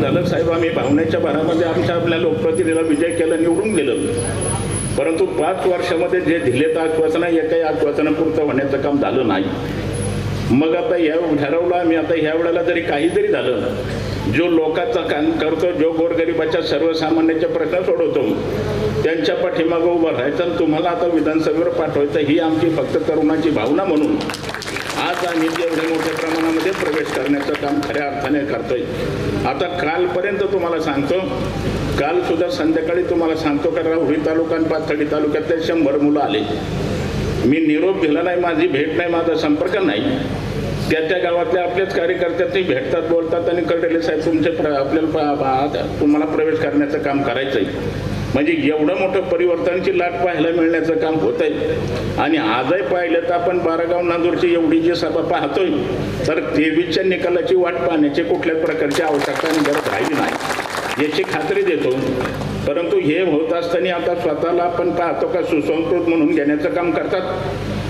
झालं साहेब आम्ही भावनेच्या भरामध्ये आमच्या आपल्या लोकप्रतिनिधीला विजय केला निवडून गेलं परंतु पाच वर्षामध्ये जे दिलेत आश्वासनं एकही आश्वासनापुरतं होण्याचं काम झालं नाही. मग आता या ठरवलं आम्ही आता ह्या वेळेला जरी काही जरी झालं. जो लोकांचा काम करतो जो गोरगरिबाच्या सर्वसामान्यांच्या प्रश्न सोडवतो त्यांच्या पाठीमागं उभं राहायचं तुम्हाला आता विधानसभेवर पाठवायचं ही आमची फक्त तरुणाची भावना म्हणून. आज आम्ही एवढ्या मोठ्या प्रमाणामध्ये प्रवेश करण्याचं काम खऱ्या अर्थाने करतोय. आता कालपर्यंत तुम्हाला सांगतो काल सुद्धा संध्याकाळी तुम्हाला सांगतो का राहुरी तालुका आणि पाथर्डी तालुक्यातले शंभर मुलं आले. मी निरोप दिला नाही माझी भेट नाही माझा संपर्क नाही. त्या त्या गावातले आपल्याच कार्यकर्त्यातही भेटतात बोलतात आणि कर्डेले साहेब तुमचे प्र आपल्याला तुम्हाला प्रवेश करण्याचं काम करायचं आहे म्हणजे एवढं मोठं परिवर्तनाची लाट पाहायला मिळण्याचं काम होत आहे. आणि आजही पाहिलं तर आपण बारागाव नांदूरची एवढी जी सभा पाहतोय तर तेवीसच्या निकालाची वाट पाहण्याची कुठल्याच प्रकारची आवश्यकता आणि गरज राहिली नाही. याची खात्री देतो. परंतु हे होत असताना आता स्वतःला आपण पाहतो का सुसंस्कृत म्हणून घेण्याचं काम करतात?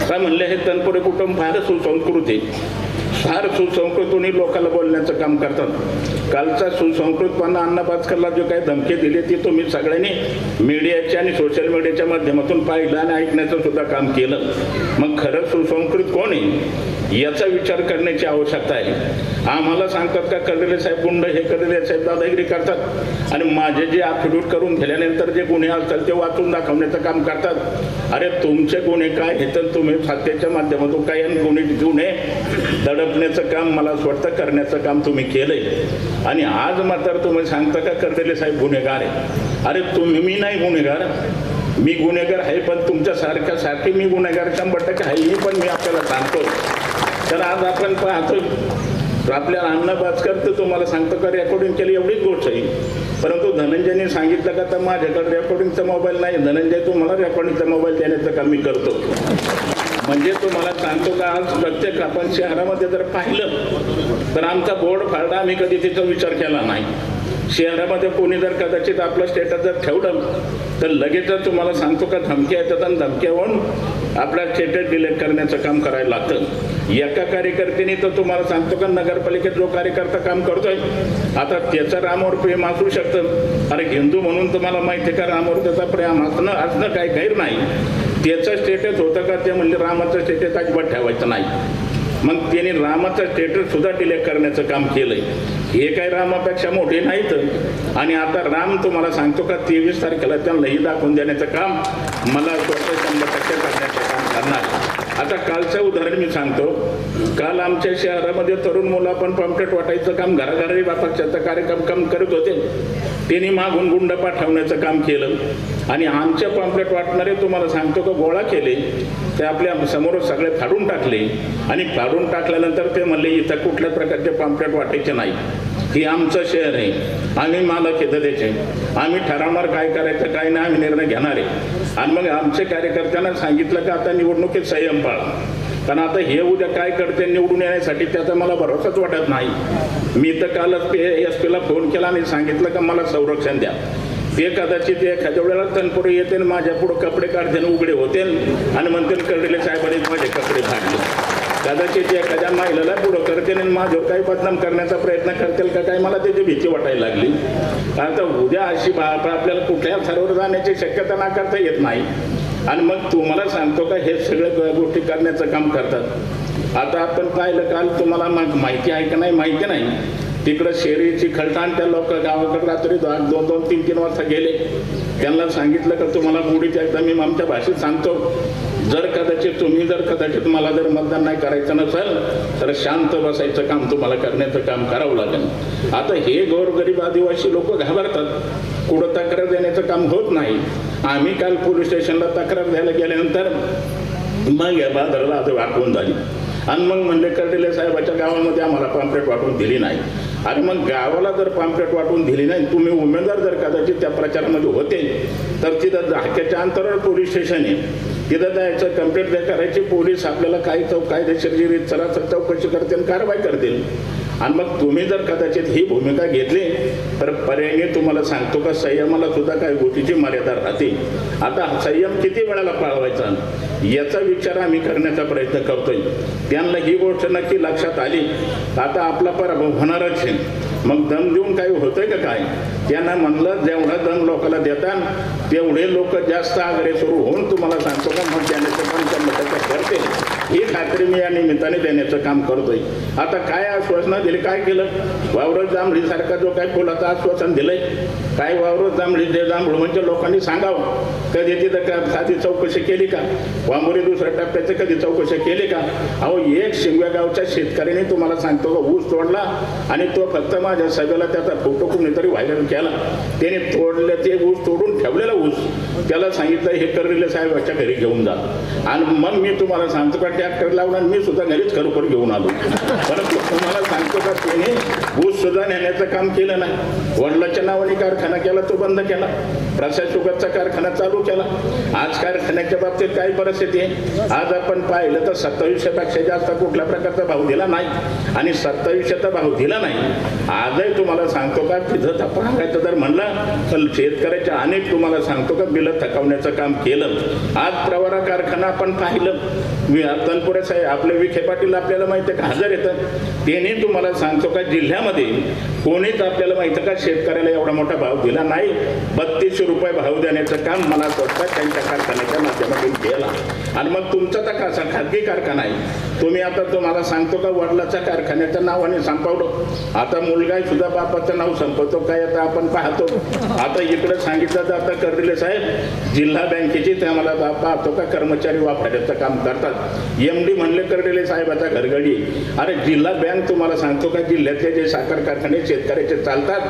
काय म्हणलं हे तनपुरे कुटुंब फारच सुसंस्कृत आहे. फार सुसंस्कृतूनही लोकांना बोलण्याचं काम करतात. कालचा सुसंस्कृतपणा अण्णा भास्करला जे काही धमकी दिली ती तुम्ही सगळ्यांनी मीडियाच्या आणि सोशल मीडियाच्या माध्यमातून पाहिलं आणि ऐकण्याचं सुद्धा काम केलं. मग खरं सुसंस्कृत कोण आहे? याचा विचार करण्याची आवश्यकता आहे. आम्हाला सांगतात का कर्दिले साहेब गुंड हे कर्दिले साहेब दादागिरी करतात. आणि माझे जे ॲफिडेविट करून दिल्यानंतर जे गुन्हे असतात ते वाचून दाखवण्याचं काम करतात. अरे तुमचे गुन्हे काय हे तर तुम्ही सत्तेच्या माध्यमातून काय आणि गुन्हे गुन्हे दडपण्याचं काम मला असं वाटतं करण्याचं काम तुम्ही केलंय. आणि आज मात्र तुम्ही सांगता का कर्दिले साहेब गुन्हेगार आहे? अरे तुम्ही मी नाही गुन्हेगार. मी गुन्हेगार आहे पण तुमच्यासारख्या सारखी मी गुन्हेगार शंभर टक्के आहे पण मी आपल्याला सांगतो तर आज आपण पाहतो आपल्याला अन्न भास्कर तर तुम्हाला सांगतो का रेकॉर्डिंग केली एवढीच गोष्ट आहे. परंतु धनंजयने सांगितलं का तर माझ्याकडे रेकॉर्डिंगचा मोबाईल नाही. धनंजय तुम्हाला रेकॉर्डिंगचा मोबाईल देण्याचं काम मी करतो. म्हणजे तुम्हाला सांगतो का आज प्रत्येक आपण शहरामध्ये जर पाहिलं तर आमचा बोर्ड फाडला आम्ही कधी तिचा विचार केला नाही. शहरामध्ये कोणी जर कदाचित आपलं स्टेटस जर ठेवलं तर लगेचच तुम्हाला सांगतो का धमक्या येतात आणि धमक्या होऊन आपला स्टेटस डिलीट करण्याचं काम करायला लागतं. एका कार्यकर्त्याने तर तुम्हाला सांगतो का नगरपालिकेत जो कार्यकर्ता काम करतोय आता त्याचं रामावर प्रेम असू शकतं. अरे हिंदू म्हणून तुम्हाला माहिती आहे का रामावर त्याचा प्रेम असणं असणं काही गैर नाही. त्याचं स्टेटस होतं का ते म्हणजे रामाचं स्टेटस अजिबात ठेवायचं नाही. मग त्यांनी रामाचं स्टेटस सुद्धा डिलेक्ट करण्याचं काम केलंय. हे काय रामापेक्षा मोठे नाहीत. आणि आता राम तुम्हाला सांगतो का तेवीस तारखेला त्यांनाही दाखवून देण्याचं काम मला स्वतः शंभर टक्के करण्याचं काम करणार आता कालचं उदाहरण मी सांगतो. काल आमच्या शहरामध्ये तरुण मुलं आपण पॉम्पलेट वाटायचं काम घराघरी पक्षाचं कार्यक्रम काम करत होते. त्यांनी मागून गुंड पाठवण्याचं काम केलं. आणि आमच्या पॉम्पलेट वाटणारे तुम्हाला सांगतो का गोळा केले. ते आपल्यासमोर सगळे फाडून टाकले. आणि फाडून टाकल्यानंतर ते म्हणले इथं कुठल्याच प्रकारचे पॉम्पलेट वाटायचे नाही. ही आमचं शहर आहे. आम्ही मालक येतं त्याचे आम्ही ठरवणार काय करायचं काय नाही आम्ही निर्णय घेणार आहे. आणि मग आमच्या कार्यकर्त्यांना सांगितलं का आता निवडणुकीत संयम पाळा. कारण आता हे उद्या काय करते निवडून येण्यासाठी त्याचा मला भरोसाच वाटत नाही. मी तर कालच पी एस पीला फोन केला आणि सांगितलं का मला संरक्षण द्या. ते कदाचित एखाद्या वेळेला तनपुरे येते आणि माझ्या पुढे कपडे काढते आणि उघडे होते आणि म्हणते कर्डिले साहेबांनी माझे कपडे फाडले कदाचित एखाद्या महिलेला पुढं करते आणि माझ्यावर काही बदनाम करण्याचा प्रयत्न करतील का काय मला त्याची भीती वाटायला लागली. आता उद्या अशी आपल्याला कुठल्या थरावर जाण्याची शक्यता नाकारता येत नाही. आणि मग तुम्हाला सांगतो का हे सगळं गोष्टी करण्याचं काम करतात. आता आपण पाहिलं काल तुम्हाला मा- माहिती आहे का नाही? माहिती नाही. तिकडं शेरीची खळताण त्या लोक गावाकडे रात्री दोन दोन तीन तीन वाजता गेले. त्यांना सांगितलं का तुम्हाला गोडीत एकदा मी आमच्या भाषेत सांगतो. जर कदाचित तुम्ही जर कदाचित मला जर मतदान नाही करायचं नसेल तर शांत बसायचं काम तुम्हाला करण्याचं काम करावं लागेल. आता हे गोरगरीब आदिवासी लोक घाबरतात. कुठं तक्रार देण्याचं काम होत नाही. आम्ही काल पोलीस स्टेशनला तक्रार द्यायला गेल्यानंतर मग या बाजाराला आता वाटवून झाली. आणि मग म्हणले कर्डिले साहेबाच्या गावामध्ये आम्हाला पाम्पलेट वाटून दिली नाही. आणि मग गावाला जर पाम्पलेट वाटून दिली नाही तुम्ही उमेदवार जर कदाचित त्या प्रचारामध्ये होते तर तिथं धाक्याच्या अंतरावर पोलीस स्टेशन आहे. तिथं जायचं कंप्लेंट करायची पोलीस आपल्याला काही चौ कायदेशीर जी रीत सरासर चौकशी करतील आणि कारवाई करतील. आणि मग तुम्ही जर कदाचित ही भूमिका घेतली तर पर्यायी तुम्हाला सांगतो का संयमाला सुद्धा काही गोष्टीची मर्यादा राहते. आता संयम किती वेळाला पाळवायचा? याचा विचार आम्ही करण्याचा प्रयत्न करतोय. त्यांना ही गोष्ट नक्की लक्षात आली. आता आपला पराभव होणारच आहे. मग दम देऊन काही होतंय का काय? त्यांना म्हणलं जेवढा दम लोकांना देतात तेवढे लोक जास्त आग्रे सुरू होऊन तुम्हाला सांगतो का? मग त्याने काम करते ही खात्री मी या निमित्ताने देण्याचं काम करतोय. आता काय आश्वासनं दिली काय केलं? वावरत जांभळी सारखा जो काय फुलाचं आश्वासन दिलंय काय वावरत जांभळी जे जांभूळ म्हणजे लोकांनी सांगावं कधी तिथं का साधी चौकशी केली का? वांबोरी दुसऱ्या टप्प्याचं कधी चौकशी केली का? अहो एक शिंगव्या गावच्या शेतकऱ्याने तुम्हाला सांगतो का ऊस तोडला आणि तो फक्त माझ्या सभेला त्याचा फोटो कुणीतरी व्हायरल केला. त्याने तोडले ते ऊस तोडून ठेवलेला ऊस. त्याला सांगितलं हे करलेले साहेबाच्या घरी घेऊन जा. आणि मग मी तुम्हाला सांगतो का ट्रॅक्टर लावून आणि मी सुद्धा घरीच खरोखर घेऊन आलो. परंतु तुम्हाला सांगतो का कोणी ऊस सुद्धा नेण्याचं काम केलं नाही. वडिलाच्या नावाने कारखाना केला तो बंद केला. प्रशासकाचा कारखाना चालू केला. आज कारखान्याच्या बाबतीत काय परिस्थिती आहे? आज आपण पाहिलं तर सत्तावीसशेपेक्षा जास्त कुठल्या प्रकारचा भाव दिला नाही. आणि सत्तावीसशेचा भाव दिला नाही. आजही तुम्हाला सांगतो का तिथं जर हाणायचं जर म्हणलं तर शेतकऱ्याच्या अनेक तुम्हाला सांगतो का बिलं थकवण्याचं काम केलं. आज प्रवरा कारखाना आपण पाहिलं. मी तनपुरे साहेब आपले विखे पाटील आपल्याला माहिती आहे का हजर येतं त्याने तुम्हाला सांगतो का जिल्ह्यामध्ये कोणीच आपल्याला माहिती का शेतकऱ्याला एवढा मोठा भाव दिला नाही? बत्तीसशे रुपये भाव देण्याचं काम मला असं वाटतं त्यांच्या कारखान्याच्या माध्यमातून केला. आणि मग तुमचा तर कसा खाजगी कारखाना आहे? तुम्ही आता तुम्हाला सांगतो का वडिलाच्या कारखान्याच्या नावाने संपवलं आता मुलगा सुद्धा बापाचं नाव संपवतो काय आता आपण पाहतो? आता इकडे सांगितलं जातं कर्दिले साहेब. जिल्हा बँकेची ते आम्हाला पाहतो का कर्मचारी वापरायचं काम करतात. एम डी म्हणले कर्डिले साहेबाचा घरगडी. अरे जिल्हा बँक तुम्हाला सांगतो का जिल्ह्यातले जे साखर कारखाने शेतकऱ्याचे चालतात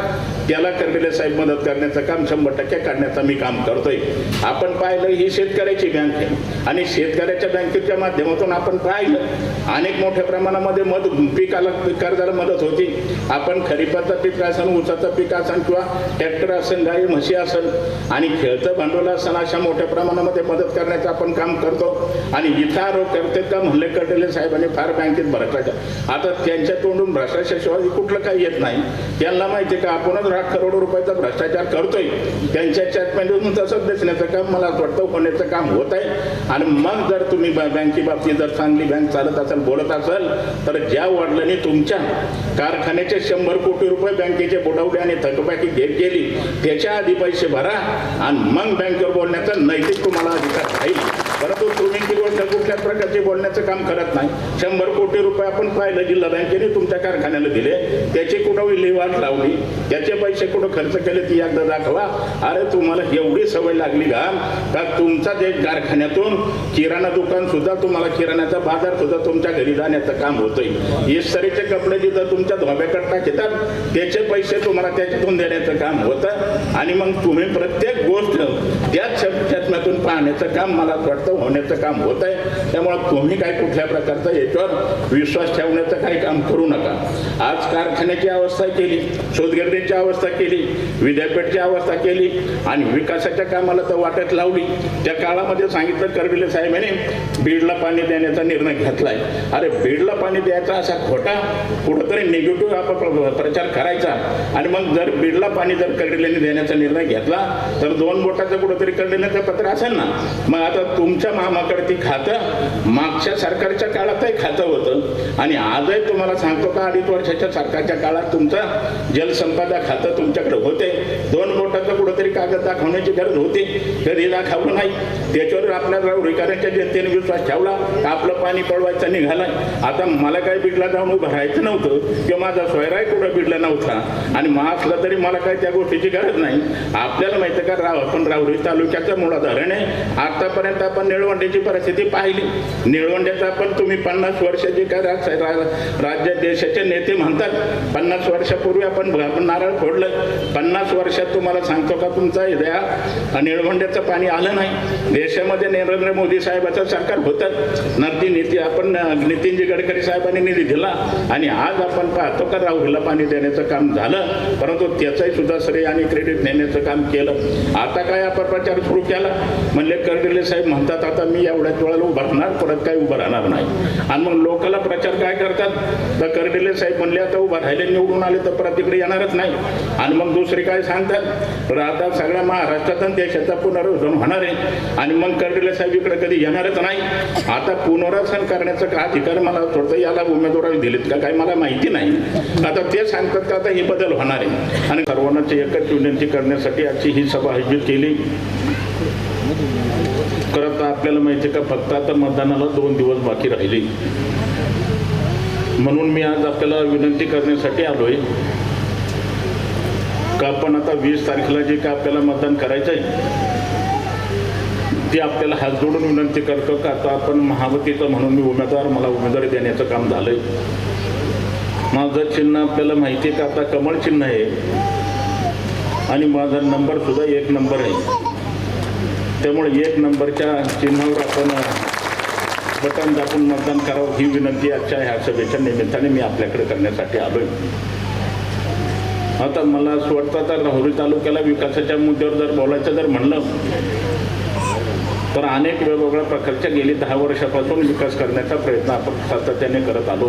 त्याला कर्मिले साहेब मदत करण्याचं काम शंभर टक्के काढण्याचं मी काम करतोय. आपण पाहिलं ही शेतकऱ्याची बँक आहे. आणि शेतकऱ्याच्या बँकेच्या माध्यमातून आपण पाहिलं अनेक मोठ्या प्रमाणामध्ये मद पिकाला कर्जाला मदत होती. आपण खरीपाचं पीक असेल ऊसाचं पीक असेल किंवा ट्रॅक्टर असेल गाई म्हशी असेल आणि खेळतं भांडवल असेल अशा मोठ्या प्रमाणामध्ये मदत करण्याचं आपण काम करतो. आणि इथं आरोप करते का म्हणले कटेले साहेबांनी फार बँकेत भ्रष्टाचार आता त्यांच्या तोंडून भ्रष्टाचारशिवाय कुठलं काही येत नाही. त्यांना माहिती आहे का? आपणच लाख करोड रुपयाचा भ्रष्टाचार करतोय. त्यांच्या चॅटमॅनमधून तसंच दिसण्याचं काम मला असं वाटतं होण्याचं काम होत आहे. आणि मग जर तुम्ही बँ- बँके बाबतीत जर चांगली बँक चालत असेल बोलत असाल तर ज्या वडिलांनी तुमच्या कारखान्याचे शंभर कोटी रुपये बँकेचे बुडवले आणि थकबाकी घेत गेली त्याच्या आधी पैसे भरा आणि मग बँकेवर बोलण्याचा नैतिक तुम्हाला अधिकार राहील. गोष्ट कुठल्याच प्रकारची बोलण्याचं काम करत नाही. शंभर कोटी रुपये आपण पाहिलं जिल्हा बँकेने तुमच्या कारखान्याला दिले. त्याची कुठं विल्हेवाट लावली? त्याचे पैसे कुठं खर्च केले ती एकदा दाखवा. अरे तुम्हाला एवढी सवय लागली का? का तुमचा जे कारखान्यातून किराणा दुकान सुद्धा तुम्हाला किराण्याचा बाजार सुद्धा तुमच्या घरी जाण्याचं काम होतंय. इस्तरीचे कपडे जिथं तुमच्या धोब्याकडे टाकतात त्याचे पैसे तुम्हाला त्याच्यातून देण्याचं काम होतं. आणि मग तुम्ही प्रत्येक गोष्ट त्याच शब्दातून पाहण्याचं काम मला असं वाटतं होण्याचं काम होत. आहे त्यामुळं तुम्ही काय कुठल्या प्रकारचा याच्यावर विश्वास ठेवण्याचं काही काम करू नका. आज कारखान्याची अवस्था केली शोधगिरणीची अवस्था केली विद्यापीठची अवस्था केली आणि विकासाच्या कामाला तर वाटत लावली. त्या काळामध्ये सांगितलं करविले साहेबांनी बीडला पाणी देण्याचा निर्णय घेतलाय. अरे बीडला पाणी द्यायचा असा खोटा कुठंतरी निगेटिव्ह आपण प्रचार करायचा. आणि मग जर बीडला पाणी जर कर्डिलेने देण्याचा निर्णय घेतला तर दोन बोटाचं कुठंतरी कर्डिलेचं पत्र असेल ना? मग आता तुमच्या मामाकडे ती खातं मागच्या सरकारच्या काळातही खातं होतं. आणि आजही तुम्हाला सांगतो का अडीच वर्षाच्या सरकारच्या काळात तुमचं जलसंपदा खातं तुमच्याकडे होते. दोन बोटाचं कुठंतरी कागद दाखवण्याची गरज होती. कधी दाखवलं नाही. त्याच्यावर आपल्या नागरिकांच्या जनतेने विश्वास ठेवला आपलं पाणी पळवायचं निघालं. आता मला काय बिडला जाऊन उभं राहायचं नव्हतं किंवा माझा स्वयराही कुठं बिडला नव्हता. आणि महासला तरी मला काय त्या गोष्टीची गरज नाही. आपल्याला माहिती आहे का राव आपण राहुरी तालुक्याचं धरण आहे. आतापर्यंत आपण निळवंड्याची परिस्थिती पाहिली. निळवंड्याचा आपण तुम्ही पन्नास वर्षाचे काय रा- राज्य देशाचे नेते म्हणतात पन्नास वर्षापूर्वी आपण आपण नारळ फोडलं. पन्नास वर्षात तुम्हाला सांगतो का तुमचा या निळवंड्याचं पाणी आलं नाही. देशामध्ये नरेंद्र मोदी साहेबाचं सरकार होतं. नदी नीती आपण नितीनजी गडकरी साहेबांनी निधी दिला आणि आज आपण पाहतो का राहुलला पाणी देण्याचं काम झालं. परंतु त्याचंही सुद्धा श्रेय आणि क्रेडिट नेण्याचं काम केलं. आता काय आपण प्रचार सुरू केला? म्हणजे कर्डिले साहेब म्हणतात आता मी एवढ्याच वेळेला उभं राहणार परत काही उभं राहणार नाही. आणि मग लोकांना प्रचार काय करतात? तर कर्डिले साहेब म्हणले आता उभं राहिले निवडून आले तर परत तिकडे येणारच नाही. आणि मग दुसरी काय सांगतात? तर आता सगळ्या महाराष्ट्रात आणि देशाचा पुनर्वसन होणार आहे. आणि मग कर्डिले साहेब इकडे कधी येणारच नाही. आता पुनरासन करण्याचा का अधिकार मला थोडं याला उमेदवारी दिलेत का काही मला माहिती नाही. आता ते सांगतात का आता हे बदल होणार आहे. आणि सर्वांनाची एकच विनंती करण्यासाठी आजची ही सभा आयोजित केली. करत आपल्याला माहिती आहे का फक्त आता मतदानाला दोन दिवस बाकी राहिले. म्हणून मी आज आपल्याला विनंती करण्यासाठी आलोय. का आपण आता वीस तारखेला जे का आपल्याला मतदान करायचं आहे ते आपल्याला हात जोडून विनंती करतो का आता आपण महावतीचं म्हणून मी उमेदवार मला उमेदवारी देण्याचं काम झालंय. माझं चिन्ह आपल्याला माहिती आहे का आता कमळ चिन्ह आहे. आणि माझा नंबर सुद्धा एक नंबर आहे. त्यामुळे एक नंबरच्या चिन्हावर आपण बटन दाबून मतदान करावं ही विनंती आजच्या ह्या सभेच्या निमित्ताने मी आपल्याकडे करण्यासाठी आलोय. आता मला असं वाटतं तर राहुरी तालुक्याला विकासाच्या मुद्द्यावर जर बोलायचं जर म्हणलं तर अनेक वेगवेगळ्या प्रकारच्या गेली दहा वर्षापासून विकास करण्याचा प्रयत्न आपण सातत्याने करत आलो.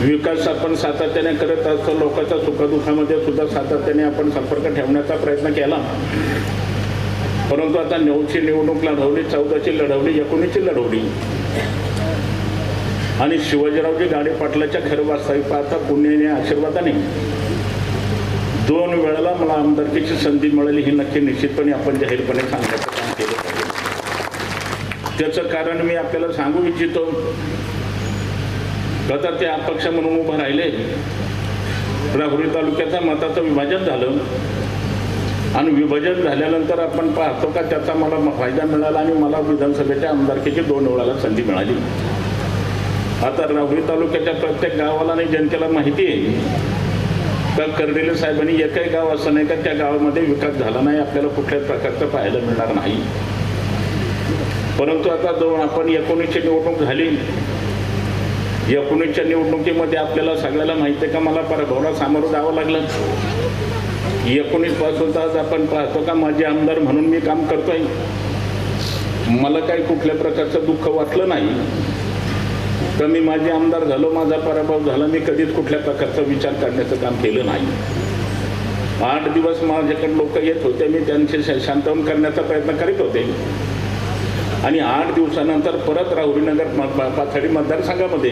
विकास आपण सातत्याने करत असतो लोकांच्या सुखदुःखामध्ये सुद्धा सातत्याने आपण संपर्क ठेवण्याचा प्रयत्न केला. परंतु आता नऊची निवडणूक लढवली चौदाची लढवली एकोणीसची लढवली. आणि शिवाजीरावजी गाडे पाटलाच्या खरं वास्तविक पाहता पुण्याने आशीर्वादाने दोन वेळेला मला आमदारकीची संधी मिळाली ही नक्की निश्चितपणे आपण जाहीरपणे सांगण्याचं काम केलं पाहिजे. त्याचं कारण मी आपल्याला सांगू इच्छितो. आता ते अपक्ष म्हणून उभं राहिले. राहुरी तालुक्याचं मताचं विभाजन झालं. आणि विभाजन झाल्यानंतर आपण पाहतो का त्याचा मला फायदा मिळाला आणि मला विधानसभेच्या आमदारकीची दोन वेळाला संधी मिळाली. आता राहुरी तालुक्याच्या प्रत्येक गावाला आणि जनतेला माहिती आहे. का कर्डिले साहेबांनी एकही गाव असं नाही का त्या गावामध्ये विकास झाला नाही आपल्याला कुठल्याच प्रकारचं पाहायला मिळणार नाही. परंतु आता दोन आपण एकोणीसची निवडणूक झाली एकोणीसच्या निवडणुकीमध्ये आपल्याला सगळ्याला माहिती आहे का मला पराभवाला सामोरं जावं लागलं. एकोणीसपासून आज आपण पाहतो का माझे आमदार म्हणून मी काम करतोय. मला काही कुठल्या प्रकारचं दुःख वाटलं नाही. तर मी माझे आमदार झालो माझा पराभव झाला. मी कधीच कुठल्या प्रकारचा विचार करण्याचं काम केलं नाही. आठ दिवस माझ्याकडे लोक येत होते. मी त्यांचे श- शांतवन करण्याचा प्रयत्न करीत होते. आणि आठ दिवसानंतर परत राहुरीनगर म- मतदारसंघामध्ये.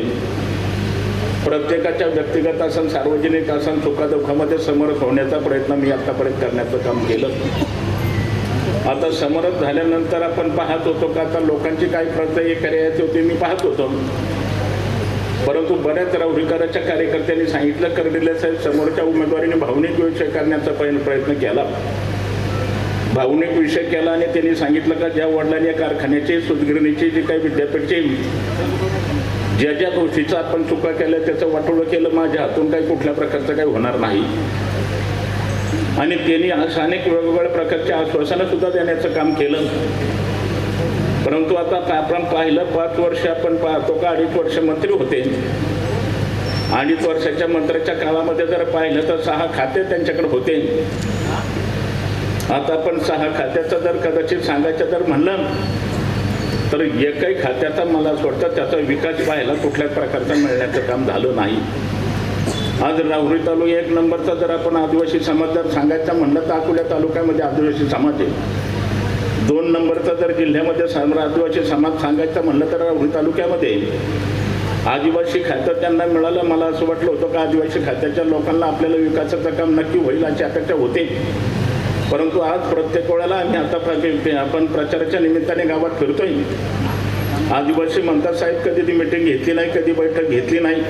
प्रत्येकाच्या व्यक्तिगत असन सार्वजनिक असन सुखादुःखामध्ये समरस होण्याचा प्रयत्न मी आतापर्यंत करण्याचं काम केलं. आता समरस झाल्यानंतर आपण पाहत होतो का? आता लोकांची काय प्रत्यय करायची होती मी पाहत होतो. परंतु बऱ्याच राहुरीकराच्या कार्यकर्त्यांनी सांगितलं कर्डिले साहेब समोरच्या उमेदवारीने भावनिक विषय करण्याचा प्रयत्न केला. भावनिक विषय केला आणि त्यांनी सांगितलं का ज्या वडिलांनी या कारखान्याचे सुदगिरणीचे जे काही विद्यापीठचे ज्या ज्या गोष्टीचा आपण चुका केल्या त्याचं वाटोळं केलं माझ्या हातून काही कुठल्या प्रकारचं काही होणार नाही. आणि त्यांनी असं अनेक वेगवेगळ्या प्रकारच्या आश्वासनं सुद्धा देण्याचं काम केलं. परंतु आता आपण पाहिलं पाच वर्ष आपण पाहतो का अडीच वर्ष मंत्री होते? अडीच वर्षाच्या मंत्र्याच्या काळामध्ये जर पाहिलं तर सहा खाते त्यांच्याकडे होते. आता आपण सहा खात्याचं जर कदाचित सांगायचं जर म्हणलं तर एकही खात्याचा मला असं वाटतं त्याचा विकास पाहायला कुठल्याच प्रकारचा मिळण्याचं काम झालं नाही. आज राहुरी तालुका एक नंबरचा जर आपण आदिवासी समाज जर सांगायचा म्हणलं तर अकोल्या तालुक्यामध्ये आदिवासी समाज आहे. दोन नंबरचा जर जिल्ह्यामध्ये साम आदिवासी समाज सांगायचा म्हणलं तर राहुरी तालुक्यामध्ये आदिवासी खातं त्यांना मिळालं. मला असं वाटलं होतं का आदिवासी खात्याच्या लोकांना आपल्याला विकासाचं काम नक्की होईल अशी अपेक्षा होते. परंतु आज प्रत्येक वेळेला आम्ही आता आपण प्रचाराच्या निमित्ताने गावात फिरतोय. आदिवासी म्हणतात साहेब कधी ती मिटिंग घेतली नाही कधी बैठक घेतली नाही.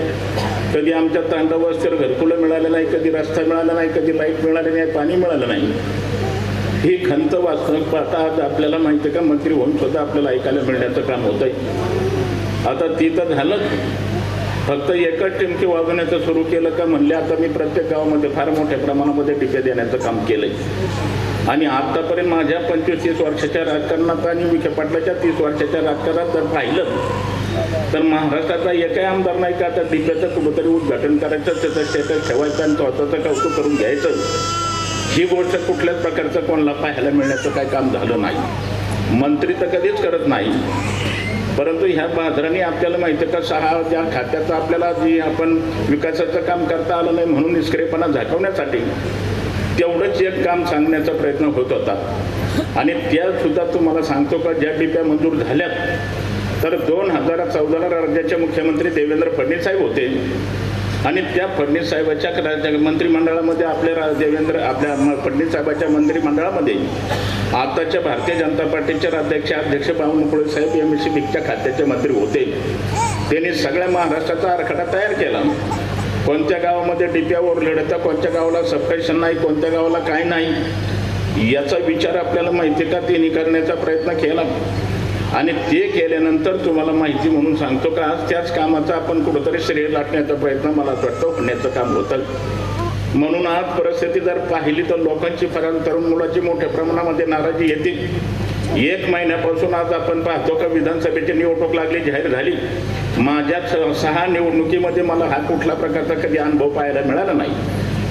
कधी आमच्या तांडवस्तीवर घरकुलं मिळालं नाही कधी रस्ता मिळाला नाही कधी लाइट मिळाली नाही पाणी मिळालं नाही. ही खंत वास्तविक पाहता आज आपल्याला माहिती आहे का मंत्री होऊन सुद्धा आपल्याला ऐकायला मिळण्याचं काम होतंय. आता ती तर झालंच फक्त एकच टिमकी वाजवण्याचं सुरू केलं का म्हणले आता मी प्रत्येक गावामध्ये फार मोठ्या प्रमाणामध्ये टिके देण्याचं काम केलंय. आणि आतापर्यंत माझ्या पंचवीस तीस वर्षाच्या राजकारणात आणि विखे पाटलाच्या तीस वर्षाच्या राजकारणात जर पाहिलं तर महाराष्ट्राचा एकही आमदार नाही का आता डिपेचं कुठंतरी उद्घाटन करायचं त्याचं स्टेटस ठेवायचं आणि स्वतःचं कौतुक करून घ्यायचं. ही गोष्ट कुठल्याच प्रकारचं कोणाला पाहायला मिळण्याचं काय काम झालं नाही. मंत्री तर कधीच करत नाही. परंतु ह्या बाजाराने आपल्याला माहिती आहे का सहा ज्या खात्याचं आपल्याला जी आपण विकासाचं काम करता आलं नाही म्हणून निष्क्रियपणा झाकवण्यासाठी तेवढंच एक काम सांगण्याचा प्रयत्न होत होता. आणि त्या सुद्धा तुम्हाला सांगतो का ज्या डिप्या मंजूर झाल्यात तर दोन हजार चौदाला राज्याचे मुख्यमंत्री देवेंद्र फडणवीस साहेब होते. आणि त्या फडणवीस साहेबाच्या मंत्रिमंडळामध्ये आपले देवेंद्र आपल्या म- फडणवीस साहेबाच्या मंत्रिमंडळामध्ये आताच्या भारतीय जनता पार्टीचे अध्यक्ष अध्यक्ष बावनकुळे साहेब एम एस सी खात्याचे मंत्री होते. त्यांनी सगळ्या महाराष्ट्राचा आराखडा तयार केला. कोणत्या गावामध्ये डिप्यावर लढतं कोणत्या गावाला सबस्टेशन नाही कोणत्या गावाला काय नाही याचा विचार आपल्याला माहिती का? त्यांनी करण्याचा प्रयत्न केला. आणि ते केल्यानंतर तुम्हाला माहिती म्हणून सांगतो का आज त्याच कामाचा आपण कुठंतरी श्रेय लाटण्याचा प्रयत्न मला असं वाटतं होण्याचं काम होतं. म्हणून आज परिस्थिती जर पाहिली तर लोकांची फरार तरुण मुलाची मोठ्या प्रमाणामध्ये नाराजी येते. एक महिन्यापासून आज आपण पाहतो का विधानसभेची निवडणूक लागली जाहीर झाली. माझ्या सहा निवडणुकीमध्ये मला हा कुठला प्रकारचा कधी अनुभव पाहायला मिळाला नाही.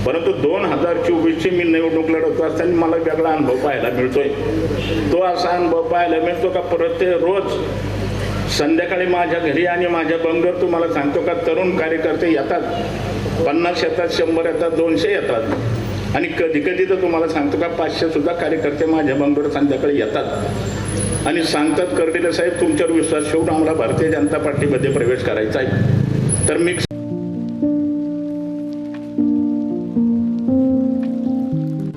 परंतु दोन हजार चोवीसची मी निवडणूक लढवत असताना मला वेगळा अनुभव पाहायला मिळतोय. तो असा अनुभव पाहायला मिळतो का परत ते रोज संध्याकाळी माझ्या घरी आणि माझ्या बंगल्यावर तुम्हाला सांगतो का तरुण कार्यकर्ते येतात. पन्नास येतात शंभर येतात दोनशे येतात. आणि कधी कधी तर तुम्हाला सांगतो का पाचशे सुद्धा कार्यकर्ते माझ्या बंगल्यावर संध्याकाळी येतात. आणि सांगतात कर्डिले साहेब तुमच्यावर विश्वास ठेवून आम्हाला भारतीय जनता पार्टीमध्ये प्रवेश करायचा आहे. तर मी